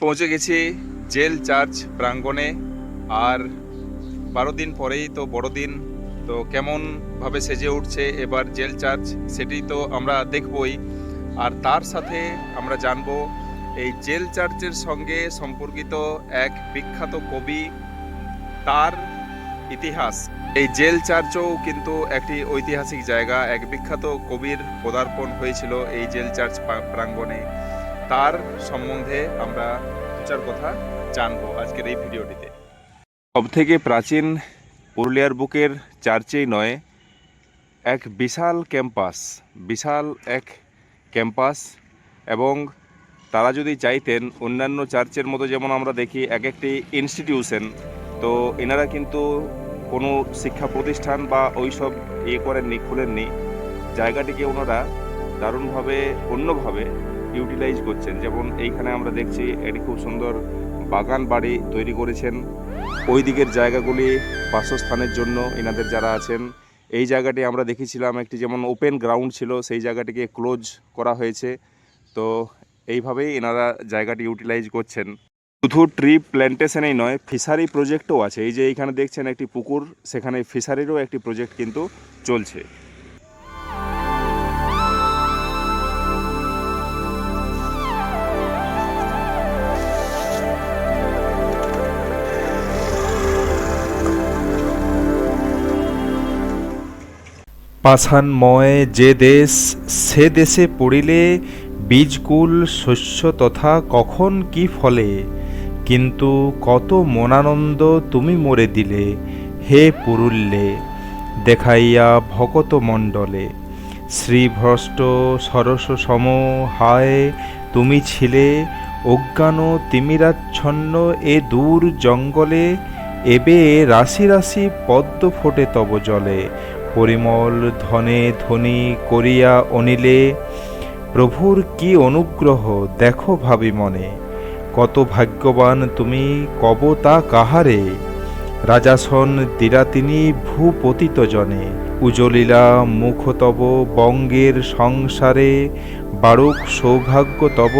পৌঁছে গেছি jail church প্রাঙ্গণে। আর বারো দিন পরেই তো বড়দিন তো কেমনভাবে সেজে উঠছে এবার জেল চার্চ সেটি তো আমরা দেখবই। আর তার সাথে আমরা জানব, এই জেল চার্চের সঙ্গে সম্পর্কিত এক বিখ্যাত কবি, তার ইতিহাস। এই জেল চার্চও কিন্তু একটি ঐতিহাসিক জায়গা, এক বিখ্যাত কবির পদার্পণ হয়েছিল এই জেল চার্চ প্রা- প্রাঙ্গণে। তার সম্বন্ধে আমরা চার কথা জানব আজকের এই ভিডিওটিতে। সবথেকে প্রাচীন পুরুলিয়ার বুকের চার্চেই নয়, এক বিশাল ক্যাম্পাস, বিশাল এক ক্যাম্পাস এবং তারা যদি চাইতেন অন্যান্য চার্চের মতো যেমন আমরা দেখি এক একটি ইনস্টিটিউশন তো এনারা কিন্তু কোনো শিক্ষা প্রতিষ্ঠান বা ওইসব ইয়ে করেননি, খুলেননি। জায়গাটিকে ওনারা দারুণভাবে, অন্যভাবে ইউটিলাইজ করছেন। যেমন এইখানে আমরা দেখছি একটি খুব সুন্দর বাগান বাড়ি তৈরি করেছেন। ওই দিকের জায়গাগুলি বাসস্থানের জন্য এনাদের যারা আছেন। এই জায়গাটি আমরা দেখেছিলাম একটি যেমন ওপেন গ্রাউন্ড ছিল, সেই জায়গাটিকে ক্লোজ করা হয়েছে। তো এইভাবেই এনারা জায়গাটি ইউটিলাইজ করছেন। শুধু ট্রি প্ল্যান্টেশনেই নয় ফিশারি প্রজেক্টও আছে। এই যে এইখানে দেখছেন একটি পুকুর, সেখানে ফিশারিরও একটি প্রজেক্ট কিন্তু চলছে। পাষাণময় যে দেশ, সে দেশে পড়িলে বীজকুল শস্য তথা কখন কি ফলে? কিন্তু কত মনানন্দ তুমি মরে দিলে, হে পুরুল্যে, দেখাইয়া ভকত মণ্ডলে। শ্রীভ্রষ্ট সরস সম হায়, তুমি ছিলে অজ্ঞান তিমিরাচ্ছন্ন এ দূর জঙ্গলে, এবে রাশি রাশি পদ্ম ফোটে তব জলে। পরিমল ধনে ধনী করিয়া অনিলে, প্রভুর কি অনুগ্রহ, দেখো ভাবি মনে, কত ভাগ্যবান তুমি, কব তা কাহারে? রাজাসন দিলা তিনি ভূপতিত জনে উজলিলা মুখ তব বঙ্গের সংসারে, বারুক সৌভাগ্য তব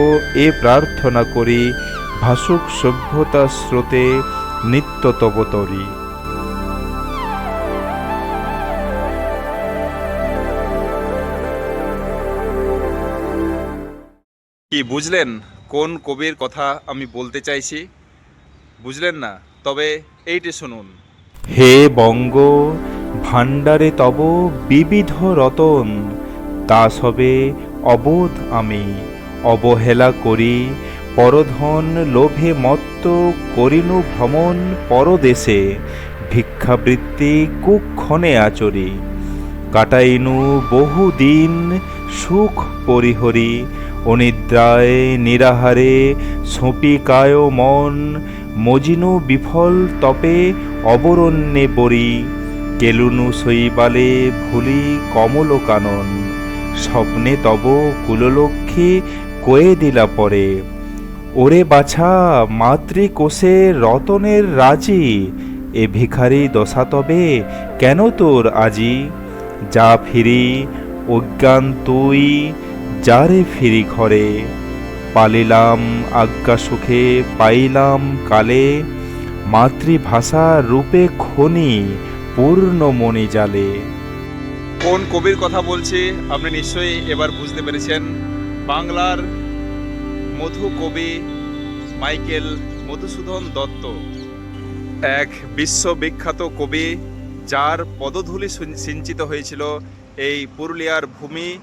এ প্রার্থনা করি, ভাসুক সভ্যতা স্রোতে, নিত্য তব তরী। কি বুঝলেন? কোন কবির কথা আমি বলতে চাইছি? বুঝলেন না? তবে এইটি শুনুন। হে বঙ্গ, ভাণ্ডারে তব বিবিধ রতন, তা সবে অবোধ আমি। অবহেলা করি, পরধন লোভে মত্ত করিনু ভ্রমণ পরদেশে। ভিক্ষাবৃত্তি কুক্ষণে আচরি, কাটাইনু বহুদিন সুখ পরিহরি। অনিদ্রায় নিরাহারে সপিকায় মন, মজিনু বিফল তপে অবরণ্যে বরি, কেলুনু শৈবালে ভুলি কমল কানন স্বপ্নে তব কুললক্ষ্মী কয়ে দিলা পরে। ওরে বাছা, মাতৃকোষে রতনের রাজি, এ ভিখারি দশা তবে কেন তোর আজি? যা ফিরি, অজ্ঞান তুই যারে ফিরি ঘরে, পালিলাম আজ্ঞা সুখে, পাইলাম কালে। মাতৃভাষা রূপে খনি, পূর্ণ মণি জালে। কোন কবির কথা বলছি, আপনি নিশ্চয়ই এবার বুঝতে পেরেছেন। বাংলার মধু কবি মাইকেল মধুসূদন দত্ত। এক বিশ্ববিখ্যাত কবি, যার পদধূলি সিঞ্চিত হয়েছিল এই পুরুলিয়ার ভূমি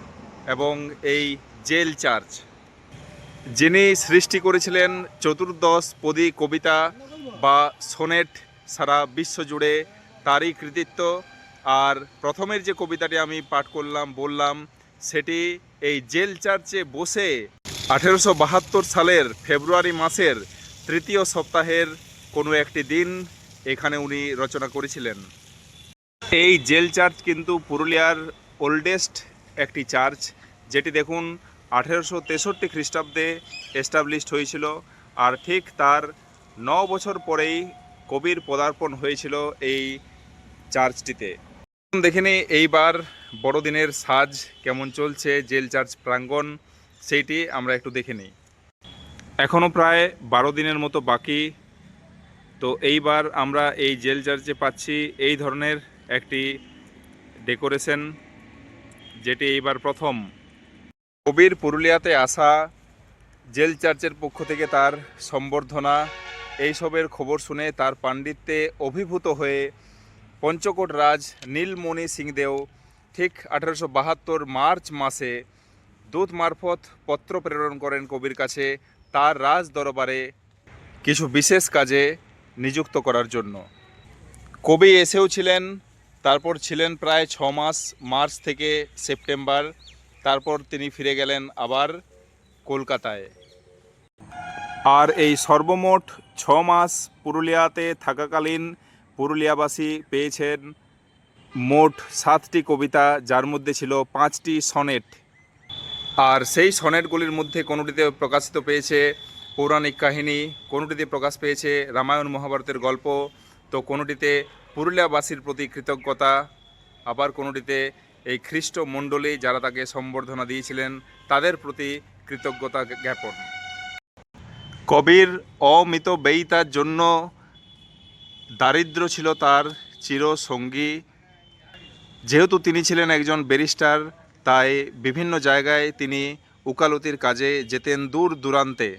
এবং এই জেল চার্চ। যিনি সৃষ্টি করেছিলেন চতুর্দশ পদী কবিতা বা সোনেট সারা বিশ্ব জুড়ে, তারই কৃতিত্ব। আর প্রথমের যে কবিতাটি আমি পাঠ করলাম, বললাম, সেটি এই জেল চার্চে বসে আঠেরোশো বাহাত্তর সালের ফেব্রুয়ারি মাসের তৃতীয় সপ্তাহের কোনো একটি দিন এখানে উনি রচনা করেছিলেন। এই জেল চার্চ কিন্তু পুরুলিয়ার ওল্ডেস্ট একটি চার্চ, যেটি দেখুন আঠেরোশো তেষট্টি খ্রিস্টাব্দে এস্টাবলিশড হয়েছিল আর ঠিক তার ন বছর পরেই কবির পদার্পণ হয়েছিল এই চার্চটিতে। দেখে নিই এইবার বড়দিনের সাজ কেমন চলছে, জেল চার্চ প্রাঙ্গণ সেইটি আমরা একটু দেখে নিই। এখনও প্রায় বারো দিনের মতো বাকি, তো এইবার আমরা এই জেল চার্চে পাচ্ছি এই ধরনের একটি ডেকোরেশন। যেটি এইবার প্রথম। কবির পুরুলিয়াতে আসা জেল চার্চের পক্ষ থেকে তার সম্বর্ধনা, এইসবের খবর শুনে তার পাণ্ডিত্যে অভিভূত হয়ে পঞ্চকোট রাজ নীলমণি সিংদেও ঠিক আঠারোশো বাহাত্তর মার্চ মাসে দূত মারফত পত্র প্রেরণ করেন কবির কাছে তার রাজ দরবারে কিছু বিশেষ কাজে নিযুক্ত করার জন্য। কবি এসেও ছিলেন তারপর ছিলেন প্রায় ছ মাস, মার্চ থেকে সেপ্টেম্বর। তারপর তিনি ফিরে গেলেন আবার কলকাতায়। আর এই সর্বমোট ছ মাস পুরুলিয়াতে থাকাকালীন পুরুলিয়াবাসী পেয়েছেন মোট সাতটি কবিতা, যার মধ্যে ছিল পাঁচটি সনেট। আর সেই সনেটগুলির মধ্যে কোনোটিতে প্রকাশিত পেয়েছে পৌরাণিক কাহিনী, কোনোটিতে প্রকাশ পেয়েছে রামায়ণ মহাভারতের গল্প, তো কোনোটিতে পুরুলিয়াবাসীর প্রতি কৃতজ্ঞতা। আবার কোনোটিতে এই খ্রিস্ট মণ্ডলী যারা তাকে সম্বর্ধনা দিয়েছিলেন, তাদের প্রতি কৃতজ্ঞতা জ্ঞাপন। কবির অমিত ব্যয়িতার জন্য দারিদ্র ছিল তার চিরসঙ্গী। যেহেতু তিনি ছিলেন একজন ব্যারিস্টার, তাই বিভিন্ন জায়গায় তিনি উকালতির কাজে যেতেন দূর দূরান্তে।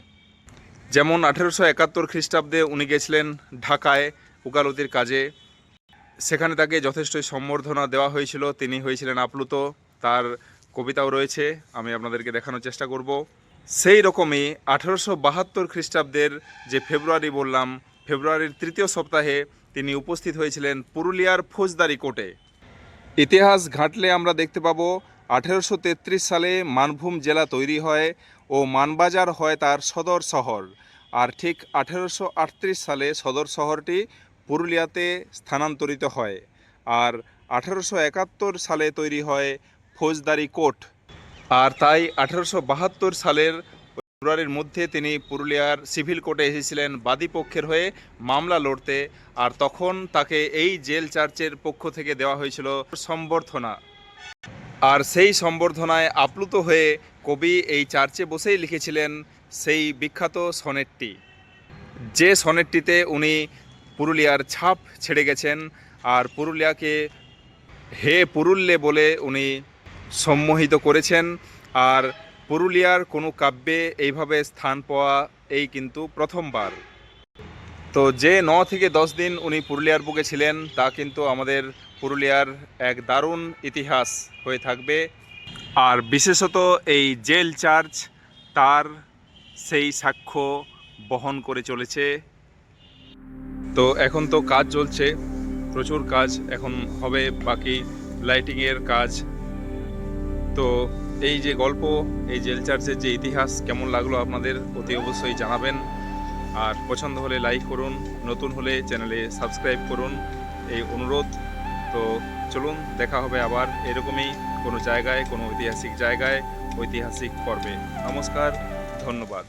যেমন আঠেরোশো একাত্তর খ্রিস্টাব্দে উনি গেছিলেন ঢাকায় উকালতির কাজে। সেখানে তাকে যথেষ্ট সম্বর্ধনা দেওয়া হয়েছিল। তিনি হয়েছিলেন আপ্লুত। তার কবিতাও রয়েছে। আমি আপনাদেরকে দেখানোর চেষ্টা করব। সেই রকমই আঠেরোশো বাহাত্তর খ্রিস্টাব্দের যে ফেব্রুয়ারি বললাম, ফেব্রুয়ারির তৃতীয় সপ্তাহে তিনি উপস্থিত হয়েছিলেন পুরুলিয়ার ফৌজদারি কোর্টে। ইতিহাস ঘাঁটলে আমরা দেখতে পাবো, আঠেরোশো তেত্রিশ সালে মানভূম জেলা তৈরি হয় ও মানবাজার হয় তার সদর শহর। আর ঠিক আঠেরোশো আটত্রিশ সালে সদর শহরটি পুরুলিয়াতে স্থানান্তরিত হয়। আর আঠারোশো একাত্তর সালে তৈরি হয় ফৌজদারি কোর্ট। আর তাই আঠারোশো বাহাত্তর সালের ফেব্রুয়ারির মধ্যে তিনি পুরুলিয়ার সিভিল কোর্টে এসেছিলেন বাদী পক্ষের হয়ে মামলা লড়তে। আর তখন তাকে এই জেল চার্চের পক্ষ থেকে দেওয়া হয়েছিল সম্বর্ধনা। আর সেই সম্বর্ধনায় আপ্লুত হয়ে কবি এই চার্চে বসেই লিখেছিলেন সেই বিখ্যাত সনেটটি। যে সনেটটিতে উনি পুরুলিয়ার ছাপ ছেড়ে গেছেন আর পুরুলিয়াকে হে পুরুল্লে বলে উনি সম্মোহিত করেছেন। আর পুরুলিয়ার কোনো কাব্যে এইভাবে স্থান পাওয়া এই কিন্তু প্রথমবার। তো যে ন থেকে দশ দিন উনি পুরুলিয়ার বুকে ছিলেন, তা কিন্তু আমাদের পুরুলিয়ার এক দারুণ ইতিহাস হয়ে থাকবে। আর বিশেষত এই জেল চার্চ, তার সেই সাক্ষ্য বহন করে চলেছে। তো এখন তো কাজ চলছে, প্রচুর কাজ এখন হবে, বাকি লাইটিংয়ের কাজ। তো এই যে গল্প, এই জেল চার্চের যে ইতিহাস, কেমন লাগল আপনাদের অতি অবশ্যই জানাবেন। আর পছন্দ হলে লাইক করুন, নতুন হলে চ্যানেলে সাবস্ক্রাইব করুন, এই অনুরোধ। তো চলুন, দেখা হবে আবার এরকমই কোনো জায়গায়, কোনো ঐতিহাসিক জায়গায়, ঐতিহাসিক পর্বে। নমস্কার, ধন্যবাদ।